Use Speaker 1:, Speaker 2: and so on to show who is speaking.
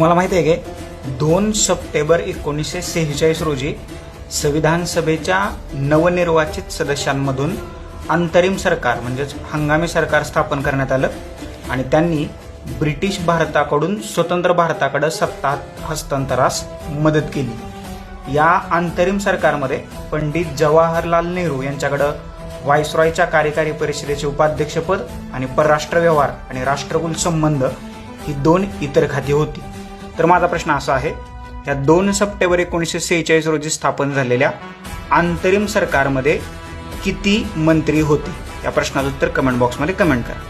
Speaker 1: तुम्हाला माहिती आहे की दोन सप्टेंबर एकोणीसशे सेहेचाळीस रोजी संविधान सभेच्या नवनिर्वाचित सदस्यांमधून अंतरिम सरकार म्हणजेच हंगामी सरकार स्थापन करण्यात आलं आणि त्यांनी ब्रिटिश भारताकडून स्वतंत्र भारताकडे सत्ता हस्तांतरास मदत केली. या अंतरिम सरकारमध्ये पंडित जवाहरलाल नेहरू यांच्याकडं व्हायसरॉयच्या कार्यकारी परिषदेचे उपाध्यक्षपद आणि परराष्ट्र व्यवहार आणि राष्ट्रकुल संबंध ही दोन इतर खाती होती. तर माझा प्रश्न असा आहे या दोन सप्टेंबर एकोणीसशे सेहेचाळीस रोजी स्थापन झालेल्या अंतरिम सरकारमध्ये किती मंत्री होते? या प्रश्नाचं उत्तर कमेंट बॉक्समध्ये कमेंट करा.